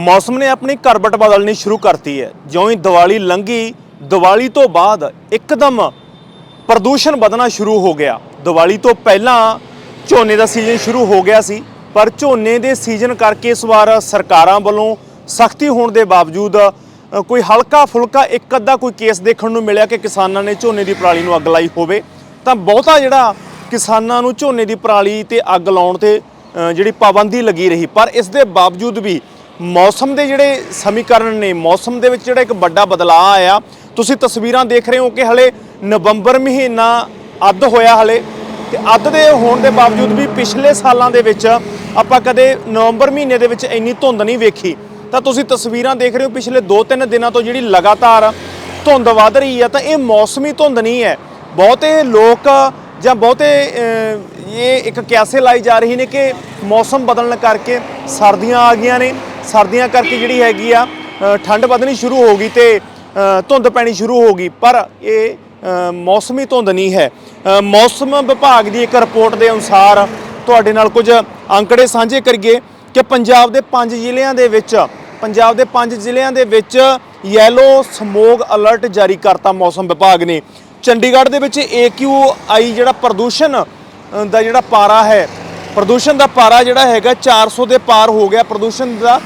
ਮੌਸਮ ਨੇ ਆਪਣੀ ਕਰਬਟ ਬਦਲਣੀ ਸ਼ੁਰੂ ਕਰਤੀ ਹੈ। ਜਿਉਂ ਹੀ ਦੀਵਾਲੀ ਲੰਘੀ, ਦੀਵਾਲੀ ਤੋਂ ਬਾਅਦ ਇੱਕਦਮ ਪ੍ਰਦੂਸ਼ਣ ਵਧਣਾ ਸ਼ੁਰੂ ਹੋ ਗਿਆ। ਦੀਵਾਲੀ ਤੋਂ ਪਹਿਲਾਂ ਝੋਨੇ ਦਾ ਸੀਜ਼ਨ ਸ਼ੁਰੂ ਹੋ ਗਿਆ ਸੀ, ਪਰ ਝੋਨੇ ਦੇ ਸੀਜ਼ਨ ਕਰਕੇ ਇਸ ਵਾਰ ਸਰਕਾਰਾਂ ਵੱਲੋਂ ਸਖਤੀ ਹੋਣ ਦੇ ਬਾਵਜੂਦ ਕੋਈ ਹਲਕਾ ਫੁਲਕਾ ਇੱਕ ਅੱਧਾ ਕੋਈ ਕੇਸ ਦੇਖਣ ਨੂੰ ਮਿਲਿਆ ਕਿ ਕਿਸਾਨਾਂ ਨੇ ਝੋਨੇ ਦੀ ਪਰਾਲੀ ਨੂੰ ਅੱਗ ਲਾਈ ਹੋਵੇ, ਤਾਂ ਬਹੁਤਾ ਜਿਹੜਾ ਕਿਸਾਨਾਂ ਨੂੰ ਝੋਨੇ ਦੀ ਪਰਾਲੀ ਤੇ ਅੱਗ ਲਾਉਣ ਤੇ ਜਿਹੜੀ ਪਾਬੰਦੀ ਲੱਗੀ ਰਹੀ। ਪਰ ਇਸ ਦੇ ਬਾਵਜੂਦ ਵੀ ਮੌਸਮ ਦੇ ਜਿਹੜੇ ਸਮੀਕਰਨ ਨੇ, ਮੌਸਮ ਦੇ ਵਿੱਚ ਜਿਹੜਾ ਇੱਕ ਵੱਡਾ ਬਦਲਾਅ ਆਇਆ, ਤੁਸੀਂ ਤਸਵੀਰਾਂ ਦੇਖ ਰਹੇ ਹੋ ਕਿ ਹਲੇ ਨਵੰਬਰ ਮਹੀਨਾ ਅੱਧ ਹੋਇਆ ਹਲੇ, ਤੇ ਅੱਧ ਦੇ ਹੋਣ ਦੇ ਬਾਵਜੂਦ ਵੀ ਪਿਛਲੇ ਸਾਲਾਂ ਦੇ ਵਿੱਚ ਆਪਾਂ ਕਦੇ ਨਵੰਬਰ ਮਹੀਨੇ ਦੇ ਵਿੱਚ ਇੰਨੀ ਧੁੰਦ ਨਹੀਂ ਵੇਖੀ। ਤਾਂ ਤੁਸੀਂ ਤਸਵੀਰਾਂ ਦੇਖ ਰਹੇ ਹੋ ਪਿਛਲੇ 2-3 ਦਿਨਾਂ ਤੋਂ ਜਿਹੜੀ ਲਗਾਤਾਰ ਧੁੰਦ ਵੱਧ ਰਹੀ ਹੈ ਤਾਂ ਇਹ ਮੌਸਮੀ ਧੁੰਦ ਨਹੀਂ ਹੈ। ਬਹੁਤੇ ਲੋਕ ਜਾਂ ਬਹੁਤੇ ਇਹ ਇੱਕ ਕਿਆਸੇ ਲਾਈ ਜਾ ਰਹੀ ਨੇ ਕਿ ਮੌਸਮ ਬਦਲਣ ਕਰਕੇ ਸਰਦੀਆਂ ਆ ਗਈਆਂ ਨੇ। ਸਰਦੀਆਂ ਕਰਕੇ ਜਿਹੜੀ ਹੈਗੀ ਆ ਠੰਡ ਵਧਣੀ ਸ਼ੁਰੂ ਹੋ ਗਈ ਤੇ ਧੁੰਦ ਪੈਣੀ ਸ਼ੁਰੂ ਹੋ ਗਈ। ਪਰ ਇਹ ਮੌਸਮੀ ਧੁੰਦ ਨਹੀਂ ਹੈ। ਮੌਸਮ ਵਿਭਾਗ ਦੀ ਇੱਕ ਰਿਪੋਰਟ ਦੇ ਅਨੁਸਾਰ ਤੁਹਾਡੇ ਨਾਲ ਕੁਝ ਅੰਕੜੇ ਸਾਂਝੇ ਕਰੀਏ ਕਿ ਪੰਜਾਬ ਦੇ 5 ਜ਼ਿਲ੍ਹਿਆਂ ਦੇ ਵਿੱਚ, ਪੰਜਾਬ ਦੇ 5 ਜ਼ਿਲ੍ਹਿਆਂ ਦੇ ਵਿੱਚ ਯੈਲੋ ਸਮੋਗ ਅਲਰਟ ਜਾਰੀ ਕਰਤਾ ਮੌਸਮ ਵਿਭਾਗ ਨੇ। ਚੰਡੀਗੜ੍ਹ ਦੇ ਵਿੱਚ AQI ਜਿਹੜਾ ਪ੍ਰਦੂਸ਼ਣ ਦਾ ਜਿਹੜਾ ਪਾਰਾ ਹੈ ਪ੍ਰਦੂਸ਼ਣ ਦਾ ਪਾਰਾ ਜਿਹੜਾ ਹੈਗਾ 400 ਦੇ ਪਾਰ ਹੋ ਗਿਆ ਪ੍ਰਦੂਸ਼ਣ ਦਾ।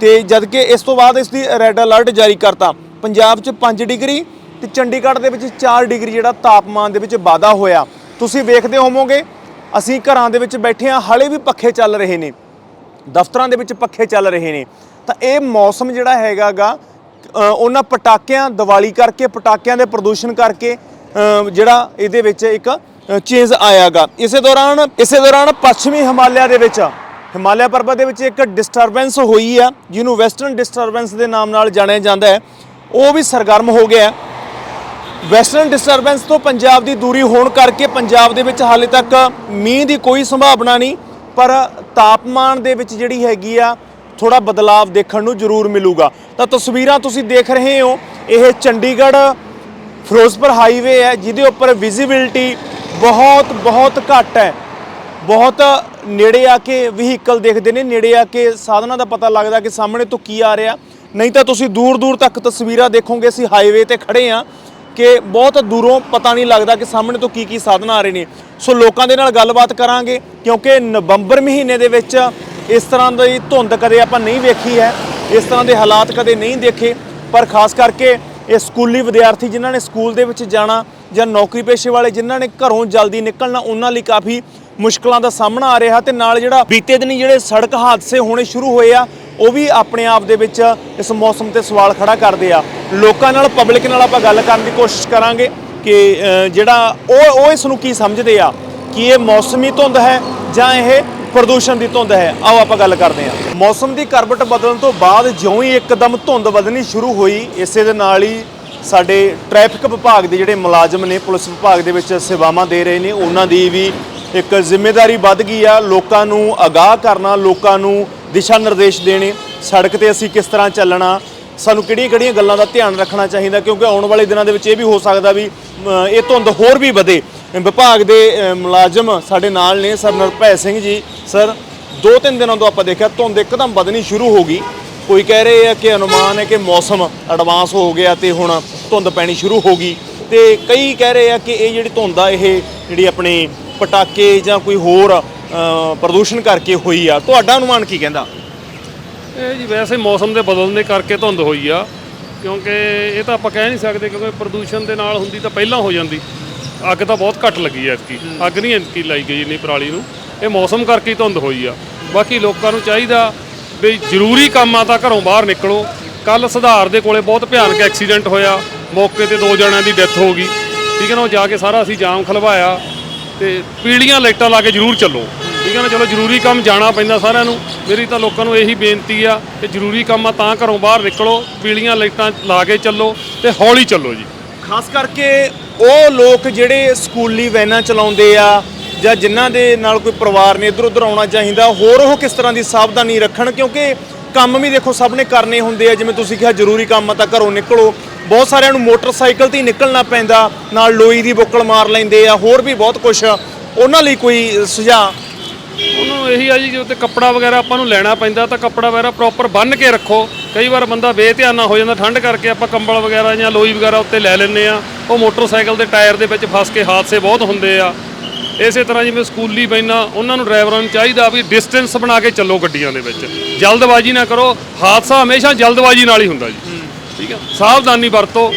ਤੇ ਜਦਕਿ ਇਸ ਤੋਂ ਬਾਅਦ ਇਸ ਦੀ ਰੈੱਡ ਅਲਰਟ ਜਾਰੀ ਕਰਤਾ। ਪੰਜਾਬ 'ਚ 5 ਡਿਗਰੀ ਤੇ ਚੰਡੀਗੜ੍ਹ ਦੇ ਵਿੱਚ 4 ਡਿਗਰੀ ਜਿਹੜਾ ਤਾਪਮਾਨ ਦੇ ਵਿੱਚ ਵਾਧਾ ਹੋਇਆ। ਤੁਸੀਂ ਵੇਖਦੇ ਹੋਵੋਗੇ ਅਸੀਂ ਘਰਾਂ ਦੇ ਵਿੱਚ ਬੈਠੇ ਹਾਂ ਹਲੇ ਵੀ ਪੱਖੇ ਚੱਲ ਰਹੇ ਨੇ। ਦਫ਼ਤਰਾਂ ਦੇ ਵਿੱਚ ਪੱਖੇ ਚੱਲ ਰਹੇ ਨੇ। ਤਾਂ ਇਹ ਮੌਸਮ ਜਿਹੜਾ ਹੈਗਾਗਾ ਅ, ਉਹਨਾਂ ਪਟਾਕਿਆਂ ਦੀਵਾਲੀ ਕਰਕੇ ਪਟਾਕਿਆਂ ਦੇ ਪ੍ਰਦੂਸ਼ਣ ਕਰਕੇ ਜਿਹੜਾ ਇਹਦੇ ਵਿੱਚ ਇੱਕ ਚੇਂਜ ਆਇਆਗਾ। ਇਸੇ ਦੌਰਾਨ ਇਸੇ ਦੌਰਾਨ ਪੱਛਮੀ ਹਿਮਾਲਿਆ ਦੇ ਵਿੱਚ, ਹਿਮਾਲਿਆ ਪਰਬਤ ਦੇ ਵਿੱਚ ਇੱਕ ਡਿਸਟਰਬੈਂਸ ਹੋਈ ਆ, ਜਿਹਨੂੰ ਵੈਸਟਰਨ ਡਿਸਟਰਬੈਂਸ ਦੇ ਨਾਮ ਨਾਲ ਜਾਣਿਆ ਜਾਂਦਾ ਹੈ। ਉਹ ਵੀ ਸਰਗਰਮ ਹੋ ਗਿਆ ਵੈਸਟਰਨ ਡਿਸਟਰਬੈਂਸ ਤੋਂ ਪੰਜਾਬ ਦੀ ਦੂਰੀ ਹੋਣ ਕਰਕੇ ਪੰਜਾਬ ਦੇ ਵਿੱਚ ਹਾਲੇ ਤੱਕ ਮੀਂਹ ਦੀ ਕੋਈ ਸੰਭਾਵਨਾ ਨਹੀਂ, ਪਰ ਤਾਪਮਾਨ ਦੇ ਵਿੱਚ ਜਿਹੜੀ ਹੈਗੀ ਆ ਥੋੜਾ ਬਦਲਾਵ ਦੇਖਣ ਨੂੰ ਜ਼ਰੂਰ ਮਿਲੂਗਾ। ਤਾਂ ਤਸਵੀਰਾਂ ਤੁਸੀਂ ਦੇਖ ਰਹੇ ਹੋ, ਇਹ ਚੰਡੀਗੜ੍ਹ ਫਿਰੋਜ਼ਪੁਰ ਹਾਈਵੇ ਹੈ, ਜਿਹਦੇ ਉੱਪਰ ਵਿਜ਼ਿਬਿਲਟੀ ਬਹੁਤ ਬਹੁਤ ਘੱਟ ਹੈ। ਬਹੁਤ ਨੇੜੇ ਆ ਕੇ ਵਹੀਕਲ ਦੇਖਦੇ ਨੇ, ਨੇੜੇ ਆ ਕੇ ਸਾਧਨਾਂ ਦਾ ਪਤਾ ਲੱਗਦਾ ਕਿ ਸਾਹਮਣੇ ਤੋਂ ਕੀ ਆ ਰਿਹਾ। ਨਹੀਂ ਤਾਂ ਤੁਸੀਂ ਦੂਰ ਦੂਰ ਤੱਕ ਤਸਵੀਰਾਂ ਦੇਖੋਗੇ, ਅਸੀਂ ਹਾਈਵੇ ਤੇ ਖੜੇ ਆ ਕਿ ਬਹੁਤ ਦੂਰੋਂ ਪਤਾ ਨਹੀਂ ਲੱਗਦਾ ਕਿ ਸਾਹਮਣੇ ਤੋਂ ਕੀ ਕੀ ਸਾਧਨ ਆ ਰਹੇ ਨੇ। ਸੋ ਲੋਕਾਂ ਦੇ ਨਾਲ ਗੱਲਬਾਤ ਕਰਾਂਗੇ, ਕਿਉਂਕਿ ਨਵੰਬਰ ਮਹੀਨੇ ਦੇ ਵਿੱਚ ਇਸ ਤਰ੍ਹਾਂ ਦੀ ਧੁੰਦ ਕਦੇ ਆਪਾਂ ਨਹੀਂ ਵੇਖੀ ਹੈ, ਇਸ ਤਰ੍ਹਾਂ ਦੇ ਹਾਲਾਤ ਕਦੇ ਨਹੀਂ ਦੇਖੇ। ਪਰ ਖਾਸ ਕਰਕੇ ਇਹ ਸਕੂਲੀ ਵਿਦਿਆਰਥੀ ਜਿਨ੍ਹਾਂ ਨੇ ਸਕੂਲ ਦੇ ਵਿੱਚ ਜਾਣਾ ਜਾਂ ਨੌਕਰੀ ਪੇਸ਼ੇ ਵਾਲੇ ਜਿਨ੍ਹਾਂ ਨੇ ਘਰੋਂ ਜਲਦੀ ਨਿਕਲਣਾ, ਉਹਨਾਂ ਲਈ ਕਾਫੀ ਮੁਸ਼ਕਲਾਂ ਦਾ ਸਾਹਮਣਾ ਆ ਰਿਹਾ ਤੇ ਨਾਲ ਜਿਹੜਾ ਬੀਤੇ ਦਿਨੀ ਜਿਹੜੇ ਸੜਕ ਹਾਦਸੇ ਹੋਣੇ ਸ਼ੁਰੂ ਹੋਏ ਆ, ਉਹ ਵੀ ਆਪਣੇ ਆਪ ਦੇ ਵਿੱਚ ਇਸ ਮੌਸਮ ਤੇ ਸਵਾਲ ਖੜਾ ਕਰਦੇ ਆ। ਲੋਕਾਂ ਨਾਲ ਪਬਲਿਕ ਨਾਲ ਆਪਾਂ ਗੱਲ ਕਰਨ ਦੀ ਕੋਸ਼ਿਸ਼ ਕਰਾਂਗੇ ਕਿ ਜਿਹੜਾ ਉਹ ਉਹ ਇਸ ਨੂੰ ਕੀ ਸਮਝਦੇ ਆ? ਕਿ ਇਹ ਮੌਸਮੀ ਧੁੰਦ ਹੈ ਜਾਂ ਇਹ ਪ੍ਰਦੂਸ਼ਣ ਦੀ ਧੁੰਦ ਹੈ? ਆਓ ਆਪਾਂ ਗੱਲ ਕਰਦੇ ਹਾਂ ਮੌਸਮ ਦੀ ਕਰਵਟ ਬਦਲਣ ਤੋਂ ਬਾਅਦ ਜਿਉਂ ਹੀ ਇੱਕਦਮ ਧੁੰਦ ਵਧਣੀ ਸ਼ੁਰੂ ਹੋਈ, ਇਸੇ ਦੇ ਨਾਲ ਹੀ ਸਾਡੇ ਟ੍ਰੈਫਿਕ ਵਿਭਾਗ ਦੇ ਜਿਹੜੇ ਮੁਲਾਜ਼ਮ ਨੇ, ਪੁਲਿਸ ਵਿਭਾਗ ਦੇ ਵਿੱਚ ਸੇਵਾਵਾਂ ਦੇ ਰਹੇ ਨੇ, ਉਹਨਾਂ ਦੀ ਵੀ ਇੱਕ ਜ਼ਿੰਮੇਵਾਰੀ ਵੱਧ ਗਈ ਆ। ਲੋਕਾਂ ਨੂੰ ਅਗਾਹ ਕਰਨਾ, ਲੋਕਾਂ ਨੂੰ ਦਿਸ਼ਾ ਨਿਰਦੇਸ਼ ਦੇਣੇ, ਸੜਕ ਤੇ ਅਸੀਂ ਕਿਸ ਤਰ੍ਹਾਂ ਚੱਲਣਾ, ਸਾਨੂੰ ਕਿਹੜੀਆਂ-ਕਿਹੜੀਆਂ ਗੱਲਾਂ ਦਾ ਧਿਆਨ ਰੱਖਣਾ ਚਾਹੀਦਾ, ਕਿਉਂਕਿ ਆਉਣ ਵਾਲੇ ਦਿਨਾਂ ਦੇ ਵਿੱਚ ਇਹ ਵੀ ਹੋ ਸਕਦਾ ਵੀ ਇਹ ਧੁੰਦ ਹੋਰ ਵੀ ਵਧੇ। ਵਿਭਾਗ ਦੇ ਮੁਲਾਜ਼ਮ ਸਾਡੇ ਨਾਲ ਨੇ, ਸਰ ਨਿਰਭੈ ਸਿੰਘ ਜੀ। ਸਰ ਦੋ ਤਿੰਨ ਦਿਨਾਂ ਤੋਂ ਆਪਾਂ ਦੇਖਿਆ, ਧੁੰਦ ਇੱਕਦਮ ਵਧਣੀ ਸ਼ੁਰੂ ਹੋ ਗਈ। ਕੋਈ ਕਹਿ ਰਹੇ ਆ ਕਿ ਅਨੁਮਾਨ ਹੈ ਕਿ ਮੌਸਮ ਐਡਵਾਂਸ ਹੋ ਗਿਆ ਤੇ ਹੁਣ ਧੁੰਦ ਪੈਣੀ ਸ਼ੁਰੂ ਹੋ ਗਈ। ਤੇ ਕਈ ਕਹਿ ਰਹੇ ਆ ਕਿ ਇਹ ਜਿਹੜੀ ਧੁੰਦ ਆ ਇਹ ਜਿਹੜੀ ਆਪਣੇ ਪਟਾਕੇ ਜਾਂ ਕੋਈ ਹੋਰ ਪ੍ਰਦੂਸ਼ਣ ਕਰਕੇ ਹੋਈ ਆ। ਤੁਹਾਡਾ ਅਨੁਮਾਨ ਕੀ ਕਹਿੰਦਾ? ਇਹ ਜੀ ਵੈਸੇ ਮੌਸਮ ਦੇ ਬਦਲਣ ਦੇ ਕਰਕੇ ਧੁੰਦ ਹੋਈ ਆ ਕਿਉਂਕਿ ਇਹ ਤਾਂ ਆਪਾਂ ਕਹਿ ਨਹੀਂ ਸਕਦੇ ਕਿਉਂਕਿ ਪ੍ਰਦੂਸ਼ਣ ਦੇ ਨਾਲ ਹੁੰਦੀ ਤਾਂ ਪਹਿਲਾਂ ਹੋ ਜਾਂਦੀ। ਅੱਗ ਤਾਂ ਬਹੁਤ ਘੱਟ ਲੱਗੀ ਐ ਇਸਕੀ ਅੱਗ ਨਹੀਂ ਇਸਕੀ ਲਾਈ ਗਈ ਇੰਨੀ ਪਰਾਲੀ ਨੂੰ। ਇਹ ਮੌਸਮ ਕਰਕੇ ਹੀ ਧੁੰਦ ਹੋਈ ਆ। ਬਾਕੀ ਲੋਕਾਂ ਨੂੰ ਚਾਹੀਦਾ ਵੀ ਜ਼ਰੂਰੀ ਕੰਮਾਂ ਤਾਂ ਘਰੋਂ ਬਾਹਰ ਨਿਕਲੋ। ਕੱਲ ਸੁਧਾਰ ਦੇ ਕੋਲੇ ਬਹੁਤ ਭਿਆਨਕ ਐਕਸੀਡੈਂਟ ਹੋਇਆ। ਮੌਕੇ ਤੇ ਦੋ ਜਣਿਆਂ ਦੀ ਡੈਥ ਹੋ ਗਈ। ਠੀਕ ਹੈ ਨਾ, ਉਹ ਜਾ ਕੇ ਸਾਰਾ ਅਸੀਂ ਜਾਮ ਖਲਵਾਇਆ ਤੇ ਪੀੜੀਆਂ ਲਾਈਟਾਂ ਲਾ ਕੇ ਜ਼ਰੂਰ ਚੱਲੋ। ਠੀਕ ਹੈ ਨਾ, ਚਲੋ ਜ਼ਰੂਰੀ ਕੰਮ ਜਾਣਾ ਪੈਂਦਾ ਸਾਰਿਆਂ ਨੂੰ। ਮੇਰੀ ਤਾਂ ਲੋਕਾਂ ਨੂੰ ਇਹੀ ਬੇਨਤੀ ਆ ਕਿ ਜ਼ਰੂਰੀ ਕੰਮ ਆ ਤਾਂ ਘਰੋਂ ਬਾਹਰ ਨਿਕਲੋ ਪੀੜੀਆਂ ਲਾਈਟਾਂ ਲਾ ਕੇ ਚੱਲੋ ਤੇ ਹੌਲੀ ਚੱਲੋ ਜੀ। ਖਾਸ ਕਰਕੇ ਉਹ ਲੋਕ ਜਿਹੜੇ ਸਕੂਲੀ ਵੈਨਾਂ ਚਲਾਉਂਦੇ ਆ ਜਾਂ ਜਿਨ੍ਹਾਂ ਦੇ ਨਾਲ ਕੋਈ ਪਰਿਵਾਰ ਨੇ ਇਧਰ ਉਧਰ ਆਉਣਾ ਚਾਹੀਦਾ, ਹੋਰ ਉਹ ਕਿਸ ਤਰ੍ਹਾਂ ਦੀ ਸਾਵਧਾਨੀ ਰੱਖਣ? ਕਿਉਂਕਿ ਕੰਮ ਵੀ ਦੇਖੋ ਸਭ ਨੇ ਕਰਨੇ ਹੁੰਦੇ ਆ, ਜਿਵੇਂ ਤੁਸੀਂ ਕਿਹਾ ਜ਼ਰੂਰੀ ਕੰਮ ਆ ਤਾਂ ਘਰੋਂ ਨਿਕਲੋ। ਬਹੁਤ ਸਾਰਿਆਂ ਨੂੰ ਮੋਟਰਸਾਈਕਲ ਤੇ ਹੀ ਨਿਕਲਣਾ ਪੈਂਦਾ, ਨਾਲ ਲੋਈ ਦੀ ਬੁੱਕਲ ਮਾਰ ਲੈਂਦੇ ਆ, ਹੋਰ ਵੀ ਬਹੁਤ ਕੁਝ ਉਹਨਾਂ ਲਈ ਕੋਈ ਸੁਝਾਅ? ਉਹਨੂੰ ਇਹੀ ਆ ਜੀ, ਜੇ ਉੱਤੇ ਕੱਪੜਾ ਵਗੈਰਾ ਆਪਾਂ ਨੂੰ ਲੈਣਾ ਪੈਂਦਾ, ਤਾਂ ਕੱਪੜਾ ਵਗੈਰਾ ਪ੍ਰੋਪਰ ਬੰਨ੍ਹ ਕੇ ਰੱਖੋ। ਕਈ ਵਾਰ ਬੰਦਾ ਬੇਧਿਆਨਾ ਹੋ ਜਾਂਦਾ, ਠੰਡ ਕਰਕੇ ਆਪਾਂ ਕੰਬਲ ਵਗੈਰਾ ਜਾਂ ਲੋਈ ਵਗੈਰਾ ਉੱਤੇ ਲੈ ਲੈਂਦੇ ਆ। ਉਹ ਮੋਟਰਸਾਈਕਲ ਦੇ ਟਾਇਰ ਦੇ ਵਿੱਚ ਫਸ ਕੇ ਹਾਦਸੇ ਬਹੁਤ ਹੁੰਦੇ ਆ। ਇਸੇ ਤਰ੍ਹਾਂ ਜਿਵੇਂ ਸਕੂਲੀ ਬੈਨਾ ਉਹਨਾਂ ਨੂੰ ਡਰਾਈਵਰਾਂ ਨੂੰ ਚਾਹੀਦਾ ਵੀ ਡਿਸਟੈਂਸ ਬਣਾ ਕੇ ਚੱਲੋ ਗੱਡੀਆਂ ਦੇ ਵਿੱਚ। ਜਲਦਬਾਜ਼ੀ ਨਾ ਕਰੋ ਹਾਦਸਾ ਹਮੇਸ਼ਾ ਜਲਦਬਾਜ਼ੀ ਨਾਲ ਹੀ ਹੁੰਦਾ ਜੀ। ਠੀਕ ਆ ਸਾਵਧਾਨੀ ਵਰਤੋ।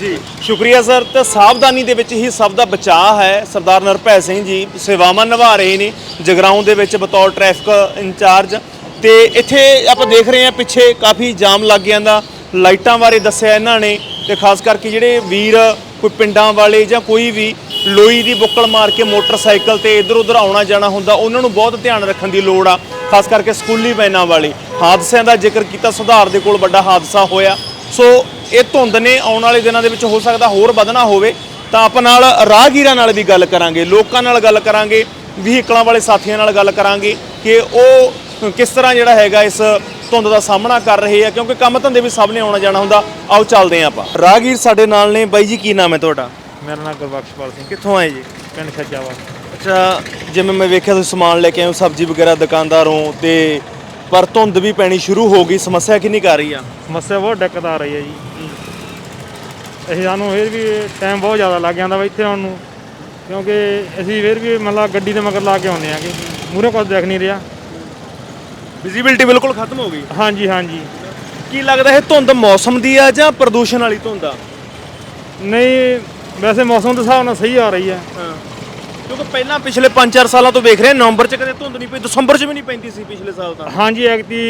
ਜੀ ਸ਼ੁਕਰੀਆ ਸਰ। ਤੇ ਸਾਵਧਾਨੀ ਦੇ ਵਿੱਚ ਹੀ ਸਭ ਦਾ ਬਚਾਅ ਹੈ। ਸਰਦਾਰ ਨਰਭੈ ਸਿੰਘ ਜੀ ਸੇਵਾਵਾਂ ਨਿਭਾ ਰਹੇ ਨੇ ਜਗਰਾਉਂ ਦੇ ਵਿੱਚ ਬਤੌਰ ਟ੍ਰੈਫਿਕ ਇੰਚਾਰਜ। ਤੇ ਇੱਥੇ ਆਪਾਂ ਦੇਖ ਰਹੇ ਹਾਂ ਪਿੱਛੇ ਕਾਫੀ ਜਾਮ ਲੱਗ ਜਾਂਦਾ ਲਾਈਟਾਂ ਬਾਰੇ ਦੱਸਿਆ ਇਹਨਾਂ ਨੇ। ਤੇ ਖਾਸ ਕਰਕੇ ਜਿਹੜੇ ਵੀਰ ਕੋਈ ਪਿੰਡਾਂ ਵਾਲੇ ਜਾਂ ਕੋਈ ਵੀ ਲੋਈ ਦੀ ਬੁੱਕਲ ਮਾਰ ਕੇ ਮੋਟਰਸਾਈਕਲ ਤੇ ਇੱਧਰ ਉੱਧਰ ਆਉਣਾ ਜਾਣਾ ਹੁੰਦਾ, ਉਹਨਾਂ ਨੂੰ ਬਹੁਤ ਧਿਆਨ ਰੱਖਣ ਦੀ ਲੋੜ ਆ, ਖਾਸ ਕਰਕੇ ਸਕੂਲੀ ਵੈਨਾਂ ਵਾਲੇ। ਹਾਦਸਿਆਂ ਦਾ ਜ਼ਿਕਰ ਕੀਤਾ ਸੁਧਾਰ ਦੇ ਕੋਲ ਵੱਡਾ ਹਾਦਸਾ ਹੋਇਆ। ਸੋ ਇਹ ਧੁੰਦ ਨੇ ਆਉਣ ਵਾਲੇ ਦਿਨਾਂ ਦੇ ਵਿੱਚ ਹੋ ਸਕਦਾ ਹੋਰ ਵਧਣਾ ਹੋਵੇ, ਤਾਂ ਆਪਾਂ ਨਾਲ ਰਾਹਗੀਰਾਂ ਨਾਲ ਵੀ ਗੱਲ ਕਰਾਂਗੇ, ਲੋਕਾਂ ਨਾਲ ਗੱਲ ਕਰਾਂਗੇ, ਵਹੀਕਲਾਂ ਵਾਲੇ ਸਾਥੀਆਂ ਨਾਲ ਗੱਲ ਕਰਾਂਗੇ ਕਿ ਉਹ ਕਿਸ ਤਰ੍ਹਾਂ ਜਿਹੜਾ ਹੈਗਾ ਇਸ ਧੁੰਦ ਦਾ ਸਾਹਮਣਾ ਕਰ ਰਹੇ ਆ, ਕਿਉਂਕਿ ਕੰਮ ਧੰਦੇ ਵੀ ਸਭ ਨੇ ਆਉਣਾ ਜਾਣਾ ਹੁੰਦਾ। ਆਓ ਚੱਲਦੇ ਹਾਂ ਆਪਾਂ। ਰਾਹਗੀਰ ਸਾਡੇ ਨਾਲ ਨੇ। ਬਾਈ ਜੀ, ਕੀ ਨਾਮ ਹੈ ਤੁਹਾਡਾ? ਮੇਰਾ ਨਾਮ ਗੁਰਬਖਸ਼ਪਾਲ ਸਿੰਘ। ਕਿੱਥੋਂ ਆਏ ਜੀ? ਪਿੰਡ ਖੱਜਾਵਾ ਅੱਛਾ ਜਿਵੇਂ ਮੈਂ ਵੇਖਿਆ ਤੁਸੀਂ ਸਮਾਨ ਲੈ ਕੇ ਆਏ ਹੋ ਸਬਜ਼ੀ ਵਗੈਰਾ ਦੁਕਾਨਦਾਰ ਤੇ ਪਰ ਧੁੰਦ ਵੀ ਪੈਣੀ ਸ਼ੁਰੂ ਹੋ ਗਈ ਸਮੱਸਿਆ ਕਿੰਨੀ ਕਰ ਰਹੀ ਆ? ਸਮੱਸਿਆ ਬਹੁਤ ਦਿੱਕਤ ਆ ਰਹੀ ਹੈ ਜੀ। ਅਸੀਂ ਸਾਨੂੰ ਫਿਰ ਵੀ ਟਾਈਮ ਬਹੁਤ ਜ਼ਿਆਦਾ ਲੱਗ ਜਾਂਦਾ ਵਾ ਇੱਥੇ ਆਉਣ ਨੂੰ। ਕਿਉਂਕਿ ਅਸੀਂ ਫਿਰ ਵੀ ਮਤਲਬ ਗੱਡੀ ਦੇ ਮਗਰ ਲਾ ਕੇ ਆਉਂਦੇ ਆਂਗੇ। ਮੂਹਰੇ ਕੁਝ ਦਿਖ ਨਹੀਂ ਰਿਹਾ। ਵਿਜ਼ਿਬਿਲਟੀ ਬਿਲਕੁਲ ਖਤਮ ਹੋ ਗਈ। ਹਾਂਜੀ ਹਾਂਜੀ। ਕੀ ਲੱਗਦਾ ਇਹ ਧੁੰਦ ਮੌਸਮ ਦੀ ਆ ਜਾਂ ਪ੍ਰਦੂਸ਼ਣ ਵਾਲੀ ਧੁੰਦ ਆ? ਨਹੀਂ ਵੈਸੇ ਮੌਸਮ ਦੇ ਹਿਸਾਬ ਨਾਲ ਸਹੀ ਆ ਰਹੀ ਹੈ। ਕਿਉਂਕਿ ਪਹਿਲਾਂ ਪਿਛਲੇ 5-4 ਸਾਲਾਂ ਤੋਂ ਵੇਖ ਰਹੇ ਹਾਂ, ਨਵੰਬਰ 'ਚ ਕਦੇ ਧੁੰਦ ਨਹੀਂ ਪਈ ਦਸੰਬਰ 'ਚ ਵੀ ਨਹੀਂ ਪੈਂਦੀ ਸੀ ਪਿਛਲੇ ਸਾਲ ਤਾਂ। ਹਾਂਜੀ ਐਕਤੀ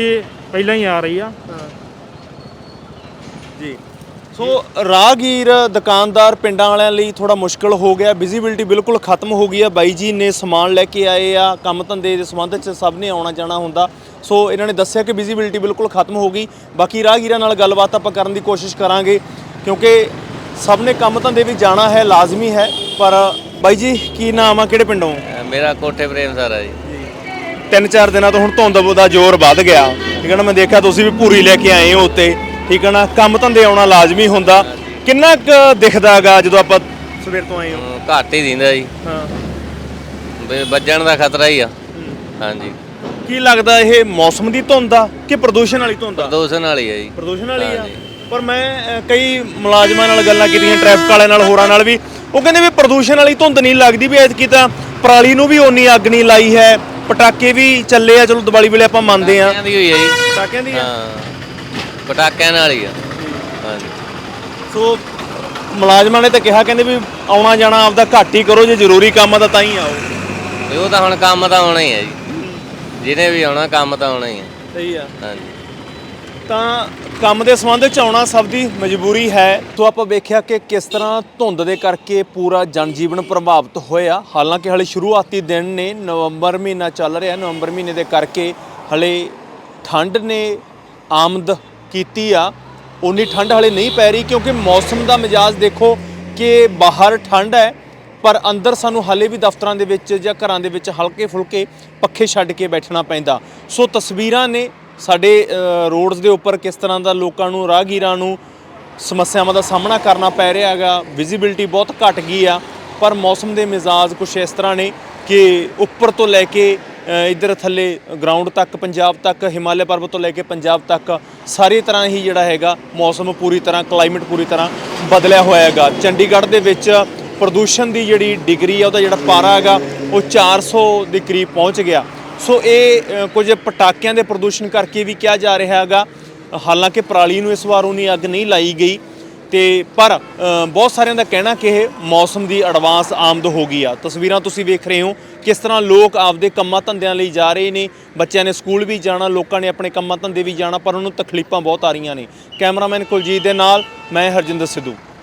ਪਹਿਲਾਂ ਹੀ ਆ ਰਹੀ ਆ। ਜੀ। ਸੋ ਰਾਹਗੀਰ ਦੁਕਾਨਦਾਰ ਪਿੰਡਾਂ ਵਾਲਿਆਂ ਲਈ ਥੋੜਾ ਮੁਸ਼ਕਲ ਹੋ ਗਿਆ ਵਿਜ਼ਿਬਿਲਟੀ ਬਿਲਕੁਲ ਖਤਮ ਹੋ ਗਈ ਆ ਬਾਈ ਜੀ ਨੇ ਸਮਾਨ ਲੈ ਕੇ ਆਏ ਆ ਕੰਮ ਧੰਦੇ ਦੇ ਸੰਬੰਧ 'ਚ ਸਭ ਨੇ ਆਉਣਾ ਜਾਣਾ ਹੁੰਦਾ। ਸੋ ਇਹਨਾਂ ਨੇ ਦੱਸਿਆ ਕਿ ਵਿਜ਼ਿਬਿਲਟੀ ਬਿਲਕੁਲ ਖਤਮ ਹੋ ਗਈ। ਬਾਕੀ ਰਾਹਗੀਰਾਂ ਨਾਲ ਗੱਲਬਾਤ ਆਪਾਂ ਕਰਨ ਦੀ ਕੋਸ਼ਿਸ਼ ਕਰਾਂਗੇ ਕਿਉਂਕਿ ਸਭ ਨੇ ਕੰਮ ਧੰਦੇ ਵੀ ਜਾਣਾ ਹੈ ਲਾਜ਼ਮੀ ਹੈ ਪਰ ਬਾਈ ਜੀ ਕੀ ਨਾਮ ਆ? ਕਿਹੜੇ ਪਿੰਡੋਂ? ਮੇਰਾ ਕੋਠੇ ਪ੍ਰੇਮ ਸਰ ਜੀ। ਤਿੰਨ ਚਾਰ ਦਿਨਾਂ ਤੋਂ ਹੁਣ ਧੁੰਦ ਦਾ ਜ਼ੋਰ ਵੱਧ ਗਿਆ। ਠੀਕ ਹੈ ਨਾ ਮੈਂ ਦੇਖਿਆ ਤੁਸੀਂ ਵੀ ਪੂਰੀ ਲੈ ਕੇ ਆਏ ਹੋ ਉੱਤੇ। ਠੀਕ ਹੈ ਨਾ ਕੰਮ ਧੰਦੇ ਆਉਣਾ ਲਾਜ਼ਮੀ ਹੁੰਦਾ। ਕਿੰਨਾ ਕੁ ਦਿਖਦਾਗਾ ਜਦੋਂ ਆਪਾਂ ਸਵੇਰ ਤੋਂ ਆਏ ਹੋ? ਘੱਟ ਹੀ ਦਿੰਦਾ ਜੀ। ਹਾਂ। ਵੱਜਣ ਦਾ ਖਤਰਾ ਹੀ ਆ। ਹਾਂਜੀ। ਕੀ ਲੱਗਦਾ ਇਹ ਮੌਸਮ ਦੀ ਧੁੰਦ ਆ ਕਿ ਪ੍ਰਦੂਸ਼ਣ ਵਾਲੀ ਧੁੰਦ ਆ? ਪ੍ਰਦੂਸ਼ਣ ਵਾਲੀ ਹੈ ਜੀ। ਪ੍ਰਦੂਸ਼ਣ ਵਾਲੀ ਆ। ਪਰ ਮੈਂ ਅ, ਕਈ ਮੁਲਾਜ਼ਮਾਂ ਨਾਲ ਗੱਲਾਂ ਕੀਤੀਆਂ ਟ੍ਰੈਫਿਕ ਵਾਲਿਆਂ ਨਾਲ ਹੋਰਾਂ ਨਾਲ ਵੀ। ਉਹ ਕਹਿੰਦੇ ਵੀ ਪ੍ਰਦੂਸ਼ਣ ਵਾਲੀ ਧੁੰਦ ਨਹੀਂ ਲੱਗਦੀ ਵੀ ਐਤਕੀ ਤਾਂ ਪਰਾਲੀ ਨੂੰ ਵੀ ਓਨੀ ਅੱਗ ਨਹੀਂ ਲਾਈ ਹੈ। ਪਟਾਕੇ ਵੀ ਚੱਲੇ ਆ ਚਲੋ ਦੀਵਾਲੀ ਵੇਲੇ ਆਪਾਂ ਮੰਨਦੇ ਆ ਪਟਾਕਿਆਂ ਦੀ ਹੋਈ ਹੈ ਜੀ। ਪਟਾਕਿਆਂ ਦੀ ਆ? ਹਾਂ। ਪਟਾਕਿਆਂ ਨਾਲ ਹੀ ਆ। ਹਾਂਜੀ। ਸੋ ਮੁਲਾਜ਼ਮਾਂ ਨੇ ਤਾਂ ਕਿਹਾ ਕਹਿੰਦੇ ਵੀ ਆਉਣਾ ਜਾਣਾ ਆਪਦਾ ਘੱਟ ਹੀ ਕਰੋ ਜੇ ਜ਼ਰੂਰੀ ਕੰਮ ਆ ਤਾਂ ਤਾਂ ਹੀ ਆਓ। ਤੇ ਉਹ ਤਾਂ ਹੁਣ ਕੰਮ ਤਾਂ ਆਉਣਾ ਹੀ ਹੈ ਜੀ। ਜਿਹਨੇ ਵੀ ਆਉਣਾ ਕੰਮ ਤਾਂ ਆਉਣਾ ਹੀ ਹੈ ਸਹੀ ਆ। ਹਾਂਜੀ। ਤਾਂ ਕੰਮ ਦੇ ਸੰਬੰਧ 'ਚ ਆਉਣਾ ਸਭ ਦੀ ਮਜਬੂਰੀ ਹੈ। ਤੋਂ ਆਪਾਂ ਵੇਖਿਆ ਕਿ ਕਿਸ ਤਰ੍ਹਾਂ ਧੁੰਦ ਦੇ ਕਰਕੇ ਪੂਰਾ ਜਨਜੀਵਨ ਪ੍ਰਭਾਵਿਤ ਹੋਇਆ। ਹਾਲਾਂਕਿ ਹਲੇ ਸ਼ੁਰੂਆਤੀ ਦਿਨ ਨੇ, ਨਵੰਬਰ ਮਹੀਨਾ ਚੱਲ ਰਿਹਾ। ਨਵੰਬਰ ਮਹੀਨੇ ਦੇ ਕਰਕੇ ਹਲੇ ਠੰਡ ਨੇ ਆਮਦ ਕੀਤੀ ਆ। ਉਨੀ ਠੰਡ ਹਲੇ ਨਹੀਂ ਪੈ ਰਹੀ ਕਿਉਂਕਿ ਮੌਸਮ ਦਾ ਮਿਜਾਜ਼ ਦੇਖੋ ਕਿ ਬਾਹਰ ਠੰਡ ਹੈ, ਪਰ ਅੰਦਰ ਸਾਨੂੰ ਹਾਲੇ ਵੀ ਦਫ਼ਤਰਾਂ ਦੇ ਵਿੱਚ ਜਾਂ ਘਰਾਂ ਦੇ ਵਿੱਚ ਹਲਕੇ ਫੁਲਕੇ ਪੱਖੇ ਛੱਡ ਕੇ ਬੈਠਣਾ ਪੈਂਦਾ। ਸੋ ਤਸਵੀਰਾਂ ਨੇ ਸਾਡੇ ਰੋਡਸ ਦੇ ਉੱਪਰ ਕਿਸ ਤਰ੍ਹਾਂ ਦਾ ਲੋਕਾਂ ਨੂੰ ਰਾਹਗੀਰਾਂ ਨੂੰ ਸਮੱਸਿਆਵਾਂ ਦਾ ਸਾਹਮਣਾ ਕਰਨਾ ਪੈ ਰਿਹਾ ਹੈਗਾ ਵਿਜ਼ਿਬਿਲਟੀ ਬਹੁਤ ਘਟ ਗਈ ਆ ਪਰ ਮੌਸਮ ਦੇ ਮਿਜ਼ਾਜ ਕੁਝ ਇਸ ਤਰ੍ਹਾਂ ਨੇ ਕਿ ਉੱਪਰ ਤੋਂ ਲੈ ਕੇ ਅ, ਇੱਧਰ ਥੱਲੇ ਗਰਾਊਂਡ ਤੱਕ ਪੰਜਾਬ ਤੱਕ ਹਿਮਾਲਿਆ ਪਰਬਤ ਤੋਂ ਲੈ ਕੇ ਪੰਜਾਬ ਤੱਕ ਸਾਰੀ ਤਰ੍ਹਾਂ ਹੀ ਜਿਹੜਾ ਹੈਗਾ ਮੌਸਮ ਪੂਰੀ ਤਰ੍ਹਾਂ ਕਲਾਈਮੇਟ ਪੂਰੀ ਤਰ੍ਹਾਂ ਬਦਲਿਆ ਹੋਇਆ ਹੈਗਾ। ਚੰਡੀਗੜ੍ਹ ਦੇ ਵਿੱਚ ਪ੍ਰਦੂਸ਼ਣ ਦੀ ਜਿਹੜੀ ਡਿਗਰੀ ਆ ਉਹਦਾ ਜਿਹੜਾ ਪਾਰਾ ਹੈਗਾ ਉਹ 400 ਦੇ ਕਰੀਬ ਪਹੁੰਚ ਗਿਆ। ਸੋ ਇਹ ਕੁਝ ਪਟਾਕਿਆਂ ਦੇ ਪ੍ਰਦੂਸ਼ਣ ਕਰਕੇ ਵੀ ਕਿਹਾ ਜਾ ਰਿਹਾ ਹੈਗਾ। ਹਾਲਾਂਕਿ ਪਰਾਲੀ ਨੂੰ ਇਸ ਵਾਰ ਉਨੀ ਅੱਗ ਨਹੀਂ ਲਾਈ ਗਈ ਤੇ ਪਰ ਬਹੁਤ ਸਾਰਿਆਂ ਦਾ ਕਹਿਣਾ ਕਿ ਇਹ ਮੌਸਮ ਦੀ ਐਡਵਾਂਸ ਆਮਦ ਹੋ ਗਈ ਆ। ਤਸਵੀਰਾਂ ਤੁਸੀਂ ਵੇਖ ਰਹੇ ਹੋ ਕਿਸ ਤਰ੍ਹਾਂ ਲੋਕ ਆਪਦੇ ਕੰਮਾਂ ਧੰਦਿਆਂ ਲਈ ਜਾ ਰਹੇ ਨੇ। ਬੱਚਿਆਂ ਨੇ ਸਕੂਲ ਵੀ ਜਾਣਾ, ਲੋਕਾਂ ਨੇ ਆਪਣੇ ਕੰਮਾਂ ਧੰਦੇ ਵੀ ਜਾਣਾ, ਪਰ ਉਹਨੂੰ ਤਕਲੀਫਾਂ ਬਹੁਤ ਆ ਰਹੀਆਂ ਨੇ। ਕੈਮਰਾਮੈਨ ਕੁਲਜੀਤ ਦੇ ਨਾਲ, ਮੈਂ ਹਰਜਿੰਦਰ ਸਿੱਧੂ।